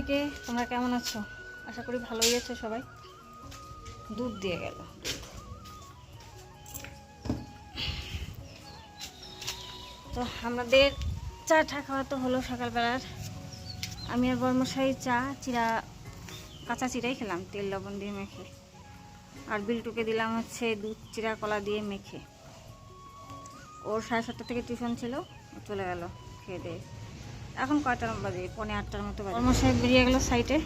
সবাইকে, তোমরা কেমন আছো? আশা করি ভালোই আছো সবাই। দুধ দিয়ে গেল। তো আমাদের চা ঠা খাওয়া তো হলো সকালবেলার। আমি আর বর্মশাই চা, চিরা, কাঁচা চিরাই খেলাম, তেল, লবণ দিয়ে মেখে। আর বিলটুকে দিলাম হচ্ছে দুধ, চিরা, কলা দিয়ে মেখে। ওর সাড়ে সাতটা থেকে টিউশন ছিল চলে গেল খেয়ে দিয়ে। এখন কয়টার বাজে? পৌনে আটটার মতো বাজে। কর্মসাহেব বেরিয়ে গেল সাইটে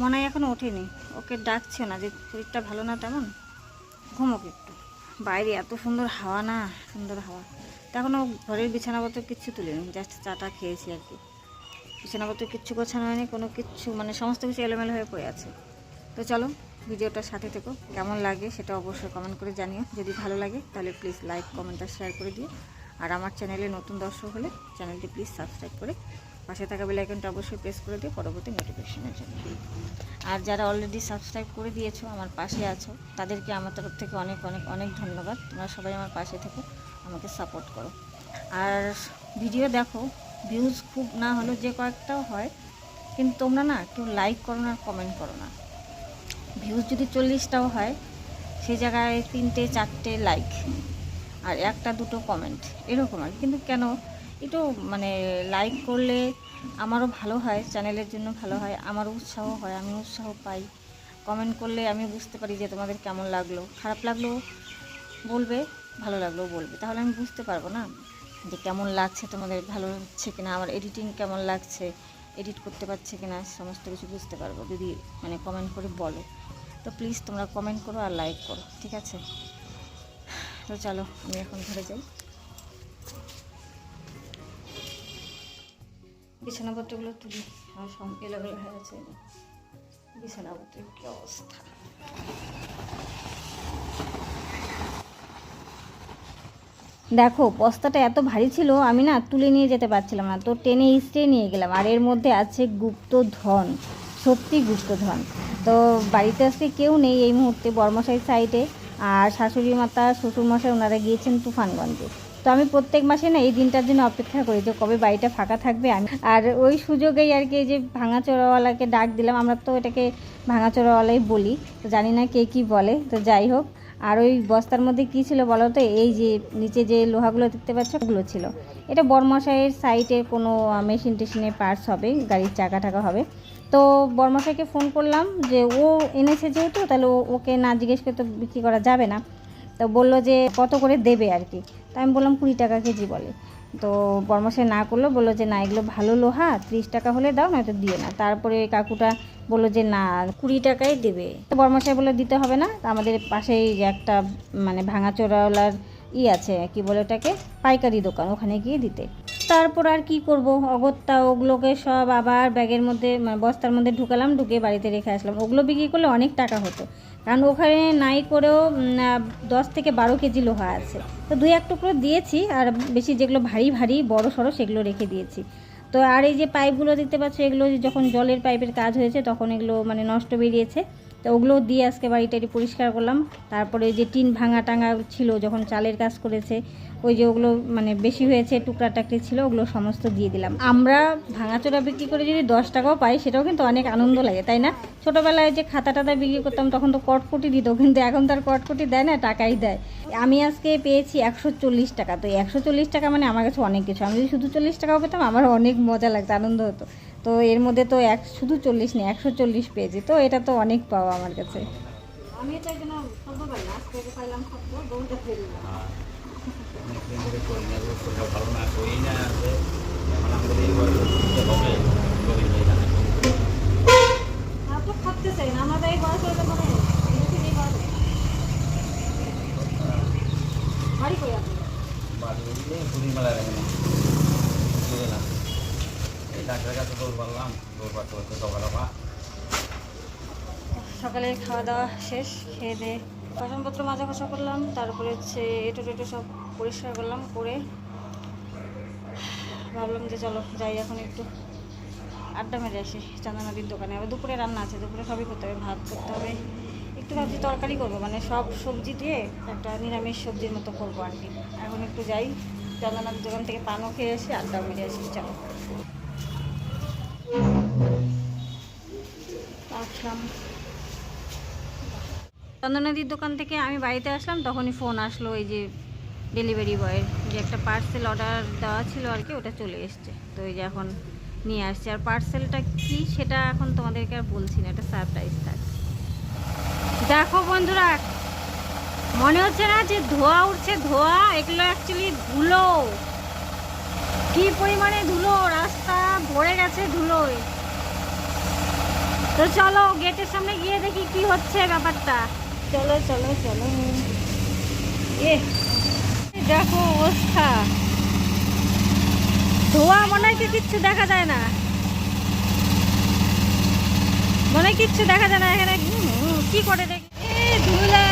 মনে হয় এখনও ওঠেনি। ওকে ডাকছে না, যে শরীরটা ভালো না তেমন। ঘুমোক একটু। বাইরে এত সুন্দর হাওয়া না, সুন্দর হাওয়া। তা এখনও ঘরের বিছানাপত্র কিচ্ছু তুলিনি জাস্ট চাটা খেয়েছি আর কি। বিছানাপত্র কিচ্ছু গোছানো হয়নি, কোনো কিচ্ছু মানে সমস্ত কিছু এলোমেলো হয়ে পড়ে আছে। তো চলো, ভিডিওটার সাথে থেকো। কেমন লাগে সেটা অবশ্যই কমেন্ট করে জানিও। যদি ভালো লাগে, তাহলে প্লিজ লাইক কমেন্ট আর শেয়ার করে দিও। আর আমার চ্যানেলে নতুন দর্শক হলে চ্যানেলটি প্লিজ সাবস্ক্রাইব করে পাশে থাকা বেল আইকনটা অবশ্যই প্রেস করে দিয়ে পরবর্তী নোটিফিকেশনের জন্য। আর যারা অলরেডি সাবস্ক্রাইব করে দিয়েছ, আমার পাশে আছো, তাদেরকে আমার তরফ থেকে অনেক অনেক অনেক ধন্যবাদ। তোমরা সবাই আমার পাশে থেকে, আমাকে সাপোর্ট করো। আর ভিডিও দেখো ভিউজ খুব না হলেও যে কয়েকটাও হয়, কিন্তু তোমরা না কেউ লাইক করো না কমেন্ট করো না। ভিউজ যদি চল্লিশটাও হয় সেই জায়গায় তিনটে, চারটে লাইক আর একটা দুটো কমেন্ট এরকম আর কিন্তু কেন? একটু মানে লাইক করলে আমারও ভালো হয় চ্যানেলের জন্য ভালো হয়, আমারও উৎসাহ হয়, আমি উৎসাহ পাই। কমেন্ট করলে আমি বুঝতে পারি যে তোমাদের কেমন লাগল। খারাপ লাগল বলবে, ভালো লাগলেও বলবে। তাহলে আমি বুঝতে পারব না যে কেমন লাগছে তোমাদের, ভালো হচ্ছে কিনা, আমার এডিটিং কেমন লাগছে এডিট করতে পারছে কিনা, সমস্ত কিছু বুঝতে পারব। যদি মানে কমেন্ট করে বলো। তো প্লিজ তোমরা কমেন্ট করো আর লাইক করো, ঠিক আছে? তো চলো, আমি এখন ঘরে যাই। বিছানাপত্রগুলো তুলি। আমার সব এলোমেলো হয়ে আছে বিছানাপত্রের কি অবস্থা? দেখো, বস্তাটা এত ভারী ছিল, আমি না তুলে নিয়ে যেতে পারছিলাম না। তো টেনে ইস্টে নিয়ে গেলাম। আর এর মধ্যে আছে গুপ্ত ধন সত্যি গুপ্ত ধন তো বাড়িতে আজকে কেউ নেই এই মুহূর্তে বর্মশাই সাইডে আর শাশুড়ি মাতা শ্বশুরমশাই ওনারা গিয়েছেন তুফানগঞ্জে। তো আমি প্রত্যেক মাসে না এই দিনটার জন্য অপেক্ষা করি যে কবে বাড়িটা ফাঁকা থাকবে আমি। আর ওই সুযোগেই আর কি এই যে ভাঙাচোরাওয়ালাকে ডাক দিলাম, আমরা তো এটাকে ভাঙাচোরাওয়ালাই বলি। তো জানি না কে কি বলে, তো যাই হোক। আর ওই বস্তার মধ্যে কি ছিল বলো তো? এই যে নিচে যে লোহাগুলো দেখতে পাচ্ছ, ওগুলো ছিল। এটা বর্মশাইয়ের সাইটে কোনো মেশিন টেশিনে পার্টস হবে, গাড়ির চাকা টাকা হবে। তো বর্মশাইকে ফোন করলাম যে ও এনেছে যেহেতু, তাহলে ওকে না জিজ্ঞেস করে তো বিক্রি করা যাবে না। তো বলল যে কত করে দেবে আর কি। তা আমি বললাম কুড়ি টাকা কেজি বলে। তো বর্মশাই না করল, বলল যে না, এগুলো ভালো লোহা, ত্রিশ টাকা হলে দাও, নয়তো দিও না। তারপরে কাকুটা বলল যে না, কুড়ি টাকাই দেবে। তো বর্মশাই বলল, দিতে হবে না, আমাদের পাশেই একটা মানে ভাঙাচোরাওয়ালার ই আছে, কি বলে ওটাকে, পাইকারি দোকান, ওখানে গিয়ে দিতে। তারপর আর কি করব? অগত্যা ওগুলোকে সব আবার ব্যাগের মধ্যে মানে বস্তার মধ্যে ঢুকালাম, ঢুকে বাড়িতে রেখে আসলাম। ওগুলো বিক্রি করলে অনেক টাকা হতো। কারণ ওখানে নাই করেও দশ থেকে বারো কেজি লোহা আছে। তো দুই এক টুকরো দিয়েছি, আর বেশি যেগুলো ভারী ভারী, বড় সড়ো, সেগুলো রেখে দিয়েছি। তো আর এই যে পাইপগুলো দেখতে পাচ্ছ, এগুলো যখন জলের পাইপের কাজ হয়েছে, তখন এগুলো মানে নষ্ট বেরিয়েছে। তো ওগুলো দিয়ে আজকে বাড়িটা পরিষ্কার করলাম। তারপরে যে টিন ভাঙা টাঙা ছিল, যখন চালের কাজ করেছে ওই যে ওগুলো মানে বেশি হয়েছে টুকরা টাকরি ছিল, ওগুলো সমস্ত দিয়ে দিলাম। আমরা ভাঙাচোরা বিক্রি করে যদি দশ টাকাও পাই, সেটাও কিন্তু অনেক আনন্দ লাগে, তাই না? ছোটোবেলায় যে খাতা টাতা বিক্রি করতাম, তখন তো কটকুটি দিত, কিন্তু এখন তার কটকুটি দেয় না, টাকাই দেয়। আমি আজকে পেয়েছি একশো চল্লিশ টাকা, তো একশো চল্লিশ টাকা মানে আমার কাছে অনেক কিছু। আমি যদি শুধু চল্লিশ টাকাও পেতাম, আমার অনেক মজা লাগতো, আনন্দ হতো। তো এর মধ্যে তো এক, শুধু চল্লিশ নেই, একশো চল্লিশ পেয়েছি, তো এটা তো অনেক পাওয়া আমার কাছে। আমি এটা জন্য খবর পাই না, আজকে পাইলাম অনেকদিন ধরে করি না রোজ শরীরটা ভালো না করি না আছে। এখন আমাদের এই বয়সে উঠতে হবে করি না এখানে। আর তো চাই না আমাদের এই বয়স হলে মানে এদিকে এই বয়স হয় বাড়ি কই আপনি? বাড়ি এদিকে পুরী মেলা লাগে না এই ডাক্তারের কাছে দৌড় পারলাম দৌড় পারতে পারতে সকালবা সকালে খাওয়া দাওয়া শেষ খেয়ে দিয়ে বাসনপত্র মাজা ঘষা করলাম তারপরে হচ্ছে এটো টেটো সব পরিষ্কার করলাম, করে ভাবলাম যে চলো যাই এখন একটু আড্ডা মেরে আসি চান্দা নদীর দোকানে। আবার দুপুরে রান্না আছে, দুপুরে সবই করতে হবে, ভাত করতে হবে। একটু ভাবছি তরকারি করব মানে সব সবজি দিয়ে একটা নিরামিষ সবজির মতো করব আর কি। এখন একটু যাই চান্দা নদীর দোকান থেকে পানও খেয়ে আসি আড্ডা মেরে আসি, চলো। আসলাম। চন্দনাদির দোকান থেকে আমি বাড়িতে আসলাম, তখনই ফোন আসলো, এই যে ডেলিভারি বয়ের যে একটা পার্সেল অর্ডার দেওয়া ছিল আর কি, ওটা চলে এসছে। তো এই যে এখন নিয়ে আসছে। আর পার্সেলটা কি সেটা এখন তোমাদেরকে আর বলছি না এটা সারপ্রাইজ থাক। দেখো বন্ধুরা, মনে হচ্ছে না যে ধোয়া উঠছে, ধোয়া এগুলো অ্যাকচুয়ালি ধুলো। কি পরিমাণে ধুলো, রাস্তা ভরে গেছে ধুলোয়। তো চলো গেটের সামনে গিয়ে দেখি কি হচ্ছে ব্যাপারটা। চলো চলো চলো। এ দেখো অবস্থা। ধোয়া মনে কি কিচ্ছু দেখা যায় না। মনে কিচ্ছু দেখা যায় না এখানে। কি করে দেখ ধুলা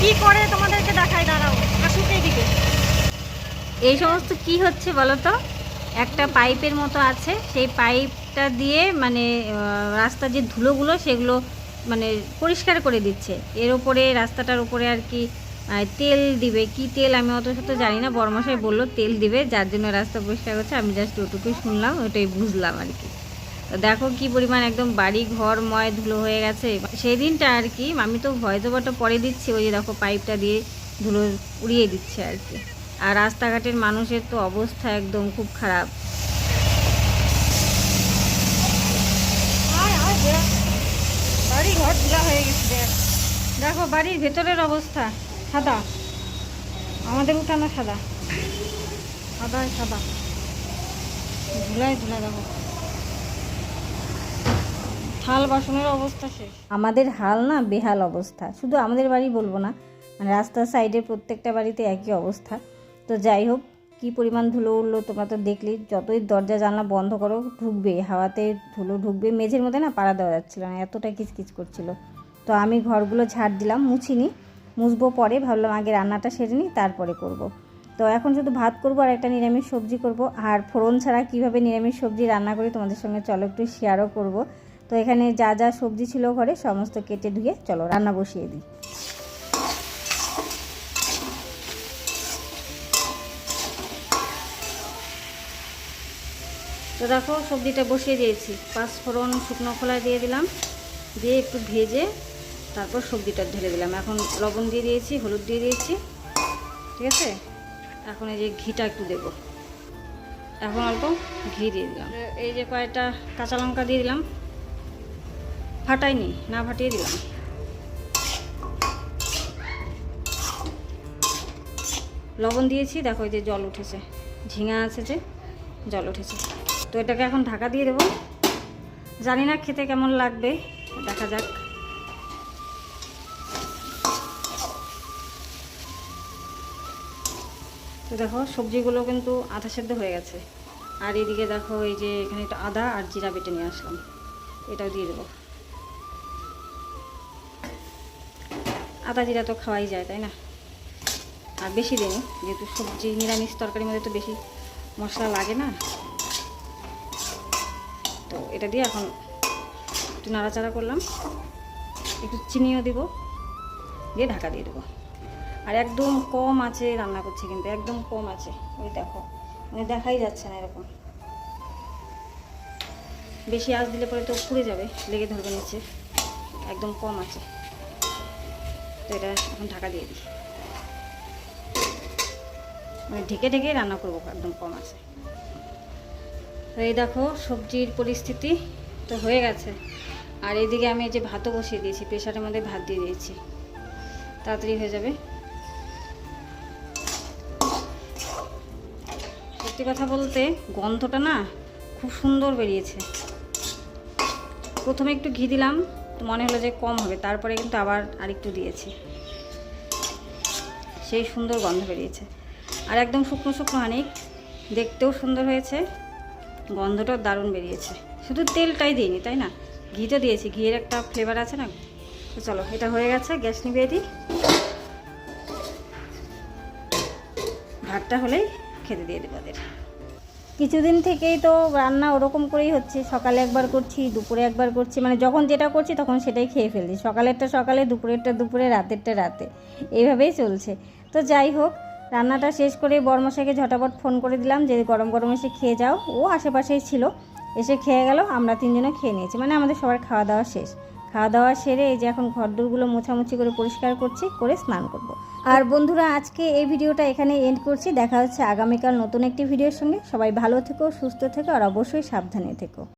কি করে তোমাদেরকে দেখায়? দাঁড়াও, আসুক এইদিকে। এই সমস্ত কি হচ্ছে বলো তো? একটা পাইপের মতো আছে। সেই পাইপটা দিয়ে মানে রাস্তার যে ধুলোগুলো, সেগুলো মানে পরিষ্কার করে দিচ্ছে। এর উপরে, রাস্তাটার উপরে আর কি তেল দিবে। কি তেল? আমি অত শত জানি না। বর্মশাই বলল, তেল দিবে, যার জন্য রাস্তা পরিষ্কার হচ্ছে আমি জাস্ট ওটুকুই শুনলাম, ওটাই বুঝলাম আর কি। তো দেখো কি পরিমাণ একদম বাড়ি ঘর ময় ধুলো হয়ে গেছে। সেই দিনটা আর কি, আমি তো ভয় তো ওভারটা পরে দিচ্ছি, ওই যে দেখো পাইপটা দিয়ে ধুলো উড়িয়ে দিচ্ছে আর কি। আর রাস্তাঘাটের মানুষের তো অবস্থা একদম খুব খারাপ বাড়ি ঘর ধুলা হয়ে গেছে। দেখ, বাড়ির ভেতরের অবস্থা। সাদা। আমাদের উঠানো সাদা। সাদাই সাদা। ধুলাই ধুলা দেখো। থাল বাসনের অবস্থা শেষ। আমাদের হাল না বেহাল অবস্থা। শুধু আমাদের বাড়ি বলব না মানে রাস্তার সাইডের প্রত্যেকটা বাড়িতে একই অবস্থা। তো যাই হোক কি পরিমাণ ধুলো উঠল তোমরা তো দেখলি, যতই দরজা জানলা বন্ধ করো, ঢুকবে, হাওয়াতে ধুলো ঢুকবে, মেঝের মধ্যে না পাড়া দেওয়া যাচ্ছিল না এতটা কিচকিচ করছিল। তো আমি ঘরগুলো ঝাড় দিলাম, মুছিনি, মুছবো পরে, ভাবলাম আগে রান্নাটা সেরে নিই, তারপরে করব। তো এখন শুধু ভাত করব আর একটা নিরামিষ সবজি করব, আর ফোড়ন ছাড়া কীভাবে নিরামিষ সবজি রান্না করি তোমাদের সঙ্গে চলো একটু শেয়ারও করব। তো এখানে যা যা সবজি ছিল ঘরে, সমস্ত কেটে ধুয়ে চলো, রান্না বসিয়ে দিই। তো দেখো সবজিটা বসিয়ে দিয়েছি। পাঁচ ফোড়ন শুকনো খোলায় দিয়ে দিলাম। দিয়ে একটু ভেজে তারপর সবজিটা ঢেলে দিলাম। এখন লবণ দিয়ে দিয়েছি, হলুদ দিয়ে দিয়েছি। ঠিক আছে? এখন এই যে ঘিটা একটু দেবো। এখন অল্প ঘি দিয়ে দিলাম। এই যে কয়েকটা কাঁচা লঙ্কা দিয়ে দিলাম। ফাটাইনি, না ফাটিয়ে দিলাম। লবণ দিয়েছি, দেখো এই যে জল উঠেছে। ঝিঙা আছে যে, জল উঠেছে। তো এটাকে এখন ঢাকা দিয়ে দেবো। জানি না খেতে কেমন লাগবে, দেখা যাক। তো দেখো, সবজিগুলো কিন্তু আধা সেদ্ধ হয়ে গেছে। আর এদিকে দেখো, এই যে এখানে একটু আদা আর জিরা বেটে নিয়ে আসলাম। এটাও দিয়ে দেবো। আদা জিরা তো খাওয়াই যায়, তাই না? আর বেশি দিনই যেহেতু সবজি নিরামিষ তরকারির মধ্যে তো বেশি মশলা লাগে না এটা দিয়ে এখন একটু নাড়াচাড়া করলাম। একটু চিনিও দিব, দিয়ে ঢাকা দিয়ে দেবো। আর একদম কম আছে রান্না করছে কিন্তু, একদম কম আছে। ওই দেখো মানে দেখাই যাচ্ছে না এরকম। বেশি আঁচ দিলে পরে তো পুড়ে যাবে, লেগে ধরবে নিচে। একদম কম আছে। তো এটা এখন ঢাকা দিয়ে দিই। মানে ঢেকে ঢেকে রান্না করব, একদম কম আছে। তো এই দেখো, সবজির পরিস্থিতি তো হয়ে গেছে। আর এইদিকে আমি এই যে ভাতও বসিয়ে দিয়েছি, প্রেশারের মধ্যে ভাত দিয়ে দিয়েছি। তাড়াতাড়ি হয়ে যাবে। সত্যি কথা বলতে গন্ধটা না খুব সুন্দর বেরিয়েছে। প্রথমে একটু ঘি দিলাম, তো মনে হলো যে কম হবে, তারপরে কিন্তু আবার আরেকটু দিয়েছি। সেই সুন্দর গন্ধ বেরিয়েছে। আর একদম শুকনো শুকনো হানিক দেখতেও সুন্দর হয়েছে। গন্ধটাও দারুণ বেরিয়েছে। শুধু তেলটাই দিইনি, তাই না? ঘি তো দিয়েছি, ঘিয়ের একটা ফ্লেভার আছে না? তো চলো, এটা হয়ে গেছে, গ্যাস নিভিয়ে দিই। ভাতটা হলেই খেতে দিয়ে দেবো ওদের। কিছুদিন থেকেই তো রান্না ওরকম করেই হচ্ছে। সকালে একবার করছি, দুপুরে একবার করছি। মানে যখন যেটা করছি তখন সেটাই খেয়ে ফেলছি। সকালেরটা সকালে, দুপুরেরটা দুপুরে, রাতেরটা রাতে। এইভাবেই চলছে। তো যাই হোক রান্নাটা শেষ করে বর্মশাইকে ঝটাপট ফোন করে দিলাম যে গরম গরম এসে খেয়ে যাও। ও আশেপাশেই ছিল। এসে খেয়ে গেল, আমরা তিনজনে খেয়ে নিয়েছি। মানে আমাদের সবার খাওয়া দাওয়া শেষ। খাওয়া দাওয়া সেরে এই যে এখন ঘরদোরগুলো মোছামুছি করে পরিষ্কার করছি, করে স্নান করব। আর বন্ধুরা, আজকে এই ভিডিওটা এখানে এন্ড করছি। দেখা হচ্ছে আগামীকাল নতুন একটি ভিডিওর সঙ্গে। সবাই ভালো থেকো, সুস্থ থেকো, আর অবশ্যই সাবধানে থেকো।